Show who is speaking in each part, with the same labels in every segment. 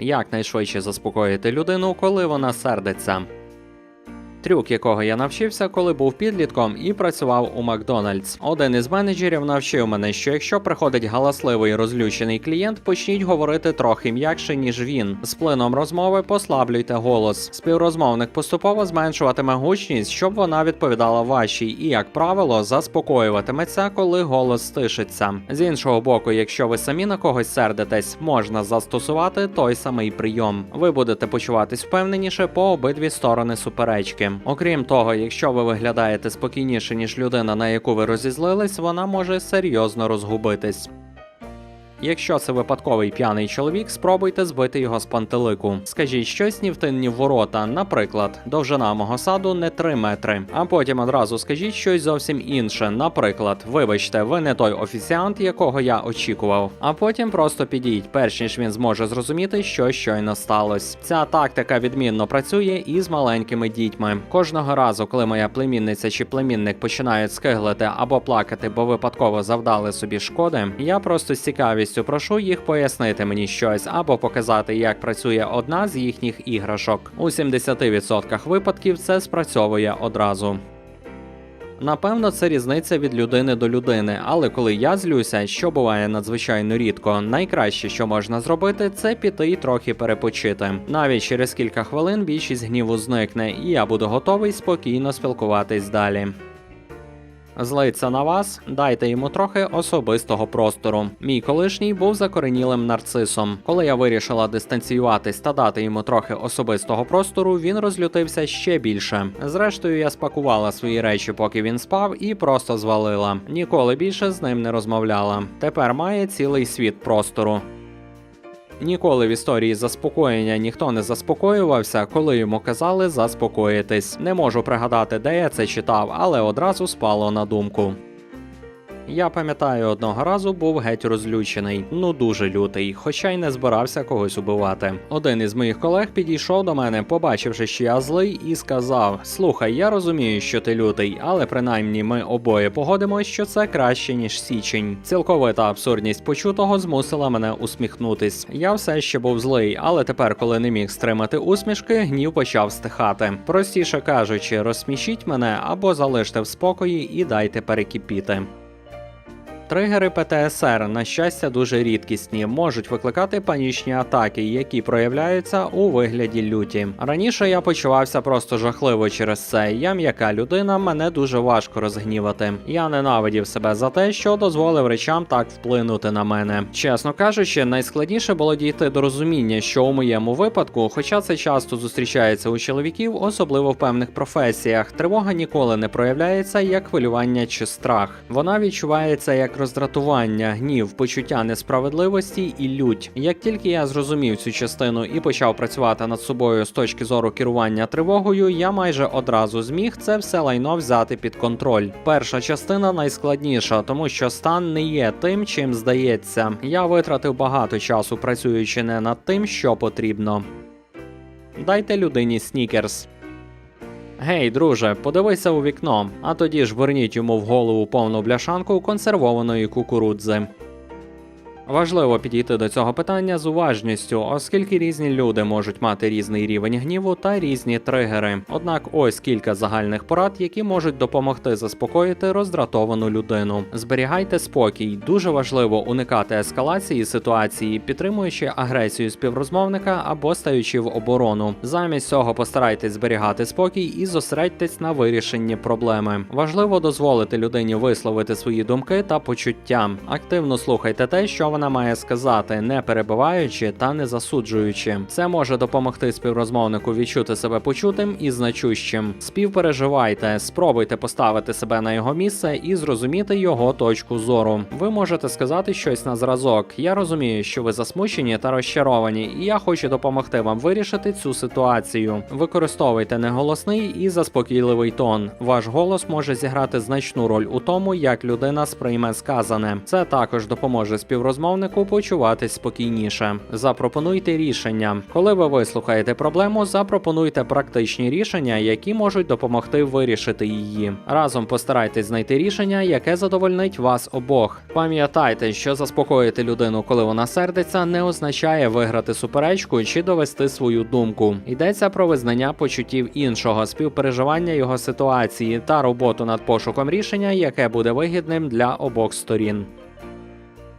Speaker 1: Якнайшвидше заспокоїти людину, коли вона сердиться. Трюк, якого я навчився, коли був підлітком і працював у Макдональдс. Один із менеджерів навчив мене, що якщо приходить галасливий розлючений клієнт, почніть говорити трохи м'якше, ніж він. З плином розмови послаблюйте голос. Співрозмовник поступово зменшуватиме гучність, щоб вона відповідала вашій, і, як правило, заспокоюватиметься, коли голос стишиться. З іншого боку, якщо ви самі на когось сердитесь, можна застосувати той самий прийом. Ви будете почуватись впевненіше по обидві сторони суперечки. Окрім того, якщо ви виглядаєте спокійніше, ніж людина, на яку ви розізлились, вона може серйозно розгубитись. Якщо це випадковий п'яний чоловік, спробуйте збити його з пантелику. Скажіть щось ні в тин, ні в ворота, наприклад, довжина мого саду не 3 метри. А потім одразу скажіть щось зовсім інше. Наприклад, вибачте, ви не той офіціант, якого я очікував. А потім просто підійдіть, перш ніж він зможе зрозуміти, що щойно сталося. Ця тактика відмінно працює і з маленькими дітьми. Кожного разу, коли моя племінниця чи племінник починають скиглити або плакати, бо випадково завдали собі шкоди, я просто з цікавістю прошу їх пояснити мені щось або показати, як працює одна з їхніх іграшок. У 70% випадків це спрацьовує одразу. Напевно, це різниця від людини до людини, але коли я злюся, що буває надзвичайно рідко, найкраще, що можна зробити, це піти і трохи перепочити. Навіть через кілька хвилин більшість гніву зникне, і я буду готовий спокійно спілкуватись далі. Злиться на вас, дайте йому трохи особистого простору. Мій колишній був закоренілим нарцисом. Коли я вирішила дистанціюватись та дати йому трохи особистого простору, він розлютився ще більше. Зрештою, я спакувала свої речі, поки він спав, і просто звалила. Ніколи більше з ним не розмовляла. Тепер має цілий світ простору. Ніколи в історії заспокоєння ніхто не заспокоювався, коли йому казали заспокоїтись. Не можу пригадати, де я це читав, але одразу спало на думку. Я пам'ятаю, одного разу був геть розлючений, ну дуже лютий, хоча й не збирався когось убивати. Один із моїх колег підійшов до мене, побачивши, що я злий, і сказав: Слухай, я розумію, що ти лютий, але принаймні ми обоє погодимось, що це краще ніж січень. Цілковита абсурдність почутого змусила мене усміхнутись. Я все ще був злий, але тепер, коли не міг стримати усмішки, гнів почав стихати. Простіше кажучи, розсмішіть мене або залиште в спокої і дайте перекипіти. Тригери ПТСР, на щастя, дуже рідкісні, можуть викликати панічні атаки, які проявляються у вигляді люті. Раніше я почувався просто жахливо через це. Я м'яка людина, мене дуже важко розгнівати. Я ненавидів себе за те, що дозволив речам так вплинути на мене. Чесно кажучи, найскладніше було дійти до розуміння, що у моєму випадку, хоча це часто зустрічається у чоловіків, особливо в певних професіях, тривога ніколи не проявляється як хвилювання чи страх. Вона відчувається як роздратування, гнів, почуття несправедливості і лють. Як тільки я зрозумів цю частину і почав працювати над собою з точки зору керування тривогою, я майже одразу зміг це все лайно взяти під контроль. Перша частина найскладніша, тому що стан не є тим, чим здається. Я витратив багато часу працюючи не над тим, що потрібно. Дайте людині снікерс. Гей, друже, подивися у вікно, а тоді ж верніть йому в голову повну бляшанку консервованої кукурудзи. Важливо підійти до цього питання з уважністю, оскільки різні люди можуть мати різний рівень гніву та різні тригери. Однак ось кілька загальних порад, які можуть допомогти заспокоїти роздратовану людину. Зберігайте спокій. Дуже важливо уникати ескалації ситуації, підтримуючи агресію співрозмовника або стаючи в оборону. Замість цього постарайтесь зберігати спокій і зосередьтесь на вирішенні проблеми. Важливо дозволити людині висловити свої думки та почуття. Активно слухайте те, що вона має сказати, не перебиваючи та не засуджуючи. Це може допомогти співрозмовнику відчути себе почутим і значущим. Співпереживайте, спробуйте поставити себе на його місце і зрозуміти його точку зору. Ви можете сказати щось на зразок. Я розумію, що ви засмучені та розчаровані, і я хочу допомогти вам вирішити цю ситуацію. Використовуйте неголосний і заспокійливий тон. Ваш голос може зіграти значну роль у тому, як людина сприйме сказане. Це також допоможе співрозмовнику співрозмовнику почуватись спокійніше. Запропонуйте рішення. Коли ви вислухаєте проблему, запропонуйте практичні рішення, які можуть допомогти вирішити її. Разом постарайтесь знайти рішення, яке задовольнить вас обох. Пам'ятайте, що заспокоїти людину, коли вона сердиться, не означає виграти суперечку чи довести свою думку. Йдеться про визнання почуттів іншого, співпереживання його ситуації та роботу над пошуком рішення, яке буде вигідним для обох сторін.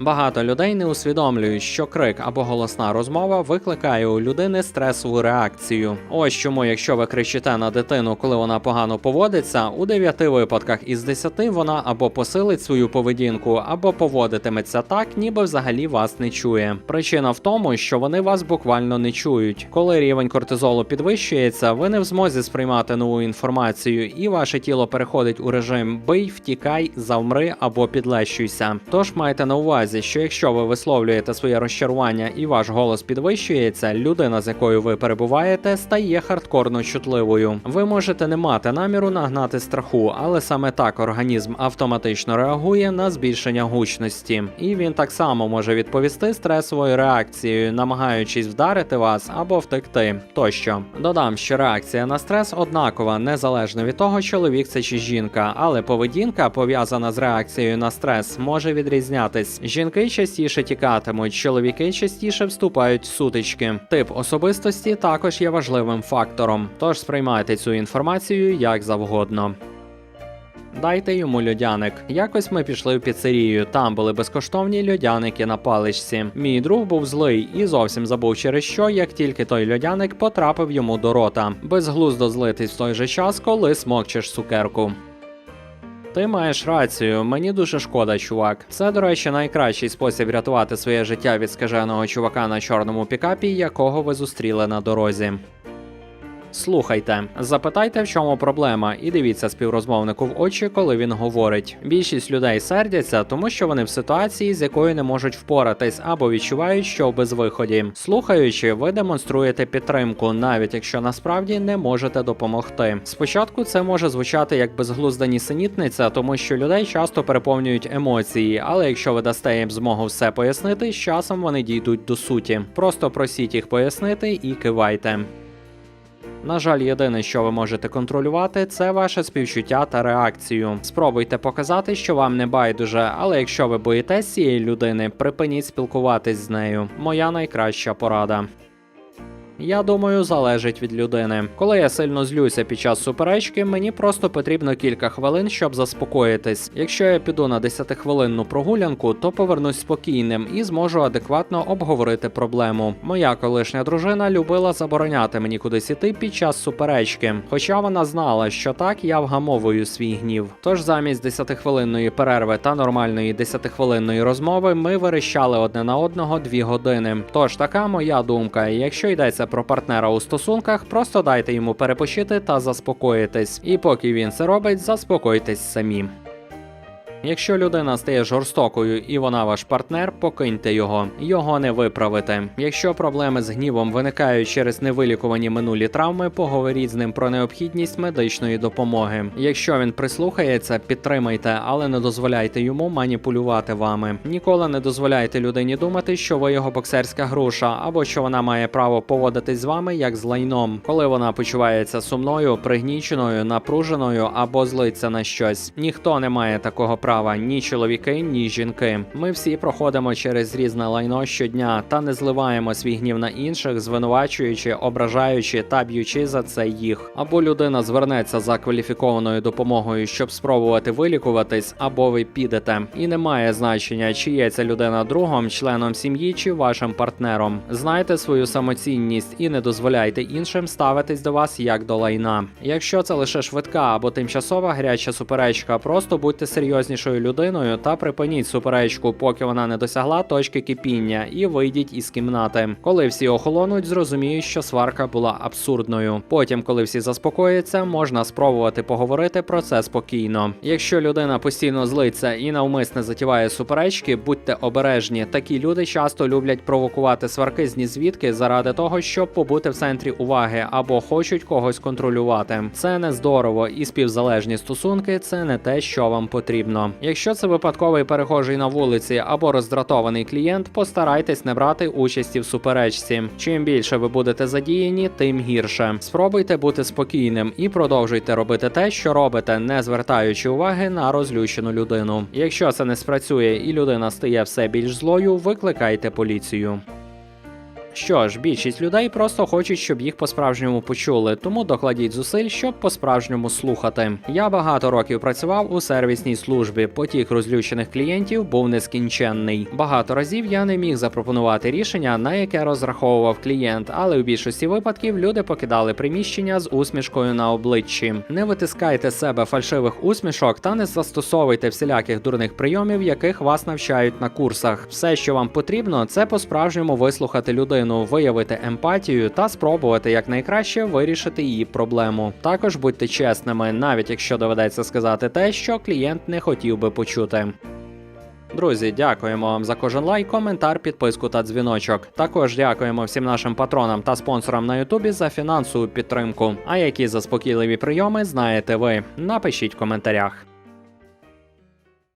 Speaker 1: Багато людей не усвідомлюють, що крик або голосна розмова викликає у людини стресову реакцію. Ось чому, якщо ви кричите на дитину, коли вона погано поводиться, у 9 випадках із 10 вона або посилить свою поведінку, або поводитиметься так, ніби взагалі вас не чує. Причина в тому, що вони вас буквально не чують. Коли рівень кортизолу підвищується, ви не в змозі сприймати нову інформацію, і ваше тіло переходить у режим бий, втікай, завмри або підлещуйся. Тож майте на увазі, що якщо ви висловлюєте своє розчарування і ваш голос підвищується, людина, з якою ви перебуваєте, стає хардкорно чутливою. Ви можете не мати наміру нагнати страху, але саме так організм автоматично реагує на збільшення гучності, і він так само може відповісти стресовою реакцією, намагаючись вдарити вас або втекти. Тощо додам, що реакція на стрес однакова, незалежно від того, чоловік це чи жінка, але поведінка пов'язана з реакцією на стрес може відрізнятись. Жінки частіше тікатимуть, чоловіки частіше вступають в сутички. Тип особистості також є важливим фактором, тож сприймайте цю інформацію як завгодно. Дайте йому льодяник. Якось ми пішли в піцерію. Там були безкоштовні льодяники на паличці. Мій друг був злий і зовсім забув через що, як тільки той льодяник потрапив йому до рота. Безглуздо злитись в той же час, коли смокчеш цукерку. Ти маєш рацію, мені дуже шкода, чувак. Це, до речі, найкращий спосіб рятувати своє життя від скаженого чувака на чорному пікапі, якого ви зустріли на дорозі. Слухайте, запитайте, в чому проблема, і дивіться співрозмовнику в очі, коли він говорить. Більшість людей сердяться, тому що вони в ситуації, з якою не можуть впоратись, або відчувають, що в безвиході. Слухаючи, ви демонструєте підтримку, навіть якщо насправді не можете допомогти. Спочатку це може звучати як безглузда нісенітниця, тому що людей часто переповнюють емоції, але якщо ви дасте їм змогу все пояснити, з часом вони дійдуть до суті. Просто просіть їх пояснити і кивайте. На жаль, єдине, що ви можете контролювати, це ваше співчуття та реакцію. Спробуйте показати, що вам не байдуже, але якщо ви боїтесь цієї людини, припиніть спілкуватись з нею. Моя найкраща порада. Я думаю, залежить від людини. Коли я сильно злюся під час суперечки, мені просто потрібно кілька хвилин, щоб заспокоїтись. Якщо я піду на 10-хвилинну прогулянку, то повернусь спокійним і зможу адекватно обговорити проблему. Моя колишня дружина любила забороняти мені кудись іти під час суперечки, хоча вона знала, що так я вгамовую свій гнів. Тож замість 10-хвилинної перерви та нормальної 10-хвилинної розмови ми верещали одне на одного дві години. Тож така моя думка. Якщо йдеться про партнера у стосунках, просто дайте йому перепочити та заспокоїтись. І поки він це робить, заспокойтесь самі. Якщо людина стає жорстокою і вона ваш партнер, покиньте його, його не виправите. Якщо проблеми з гнівом виникають через невилікувані минулі травми, поговоріть з ним про необхідність медичної допомоги. Якщо він прислухається, підтримайте, але не дозволяйте йому маніпулювати вами. Ніколи не дозволяйте людині думати, що ви його боксерська груша, або що вона має право поводитись з вами як з лайном, коли вона почувається сумною, пригніченою, напруженою або злиться на щось. Ніхто не має такого права, ні чоловіки, ні жінки. Ми всі проходимо через різне лайно щодня та не зливаємо свій гнів на інших, звинувачуючи, ображаючи та б'ючи за це їх. Або людина звернеться за кваліфікованою допомогою, щоб спробувати вилікуватись, або ви підете. І не має значення, чи є ця людина другом, членом сім'ї чи вашим партнером. Знайте свою самоцінність і не дозволяйте іншим ставитись до вас як до лайна. Якщо це лише швидка або тимчасова гаряча суперечка, просто будьте серйознішою людиною та припиніть суперечку, поки вона не досягла точки кипіння, і вийдіть із кімнати. Коли всі охолонуть, зрозуміють, що сварка була абсурдною. Потім, коли всі заспокояться, можна спробувати поговорити про це спокійно. Якщо людина постійно злиться і навмисне затіває суперечки, будьте обережні. Такі люди часто люблять провокувати сварки з нізвідки заради того, щоб побути в центрі уваги або хочуть когось контролювати. Це не здорово, і співзалежні стосунки це не те, що вам потрібно. Якщо це випадковий перехожий на вулиці або роздратований клієнт, постарайтесь не брати участі в суперечці. Чим більше ви будете задіяні, тим гірше. Спробуйте бути спокійним і продовжуйте робити те, що робите, не звертаючи уваги на розлючену людину. Якщо це не спрацює і людина стає все більш злою, викликайте поліцію. Що ж, більшість людей просто хочуть, щоб їх по-справжньому почули, тому докладіть зусиль, щоб по-справжньому слухати. Я багато років працював у сервісній службі. Потік розлючених клієнтів був нескінченний. Багато разів я не міг запропонувати рішення, на яке розраховував клієнт, але у більшості випадків люди покидали приміщення з усмішкою на обличчі. Не витискайте себе фальшивих усмішок та не застосовуйте всіляких дурних прийомів, яких вас навчають на курсах. Все, що вам потрібно, це по-справжньому вислухати людину, виявити емпатію та спробувати якнайкраще вирішити її проблему. Також будьте чесними, навіть якщо доведеться сказати те, що клієнт не хотів би почути. Друзі, дякуємо вам за кожен лайк, коментар, підписку та дзвіночок. Також дякуємо всім нашим патронам та спонсорам на Ютубі за фінансову підтримку. А які заспокійливі прийоми знаєте ви? Напишіть в коментарях.